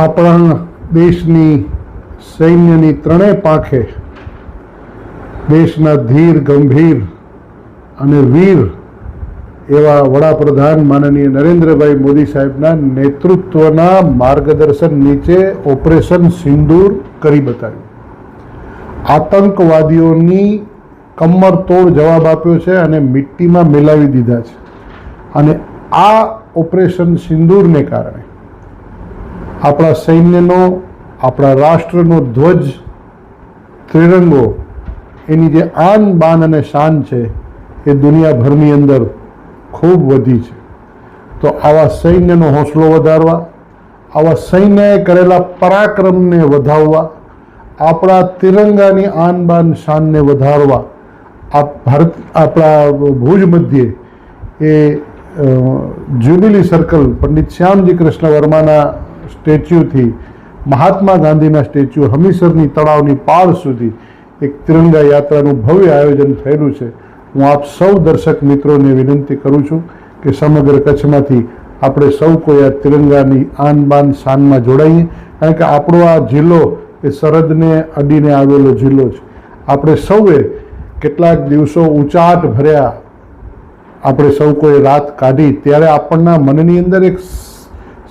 આપણા દેશની સૈન્યની ત્રણેય પાંખે દેશના ધીર, ગંભીર અને વીર એવા વડાપ્રધાન માનનીય નરેન્દ્રભાઈ મોદી સાહેબના નેતૃત્વના માર્ગદર્શન નીચે ઓપરેશન સિંદૂર કરી બતાવ્યું. આતંકવાદીઓની કમર તોડ જવાબ આપ્યો છે અને મિટ્ટીમાં મિલાવી દીધા છે. અને આ ઓપરેશન સિંદૂરને કારણે આપણા સૈન્યનો, આપણા રાષ્ટ્રનો ધ્વજ, ત્રિરંગો, એની જે આન બાન અને શાન છે, એ દુનિયાભરની અંદર ખૂબ વધી છે. તો આવા સૈન્યનો હોંસલો વધારવા, આવા સૈન્યએ કરેલા પરાક્રમને વધાવવા આપણા તિરંગાની આન બાન શાનને વધારવા આ ભારત, આપણા ભુજ મધ્યે એ જ્યુબિલી સર્કલ પંડિત શ્યામજી કૃષ્ણ વર્માના સ્ટેચ્યુથી, મહાત્મા ગાંધીના સ્ટેચ્યુ હમીસરની તળાવની પાળ સુધી એક તિરંગા યાત્રાનું ભવ્ય આયોજન થયેલું છે. હું આપ સૌ દર્શક મિત્રોને વિનંતી કરું છું કે સમગ્ર કચ્છમાંથી આપણે સૌ કોઈ આ તિરંગાની આન બાન શાનમાં જોડાઈએ. કારણ કે આપણો આ જિલ્લો એ સરહદને અડીને આવેલો જિલ્લો છે. આપણે સૌએ કેટલાક દિવસો ઊંચાટ ભર્યા. આપણે સૌ કોઈ રાત કાઢી. ત્યારે આપણના મનની અંદર એક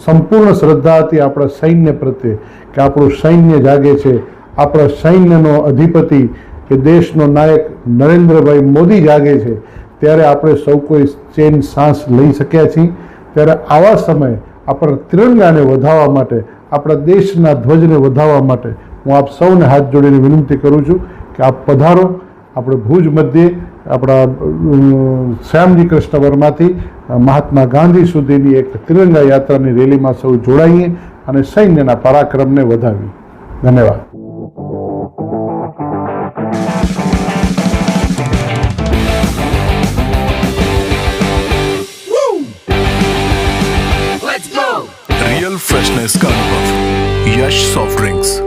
સંપૂર્ણ શ્રદ્ધા હતી આપણા સૈન્ય પ્રત્યે કે આપણું સૈન્ય જાગે છે. આપણા સૈન્યનો અધિપતિ કે દેશનો નાયક નરેન્દ્રભાઈ મોદી જાગે છે. ત્યારે આપણે સૌ કોઈ ચેન સાંસ લઈ શક્યા છીએ. ત્યારે આવા સમયે આપણા તિરંગાને વધારવા માટે આપણા દેશના ધ્વજને વધારવા માટે હું આપ સૌને હાથ જોડીને વિનંતી કરું છું કે આપ પધારો. આપણે ભુજ મધ્યે, આપણા શ્યામજી કૃષ્ણ વર્માથી મહાત્મા ગાંધી સુધીની એક તિરંગા યાત્રાની રેલીમાં સૌ જોડાઈએ અને સૈન્યના પરાક્રમને વધાવીએ. ધન્યવાદ. फ्रेशनेस का अनुभव यश सॉफ्ट ड्रिंक्स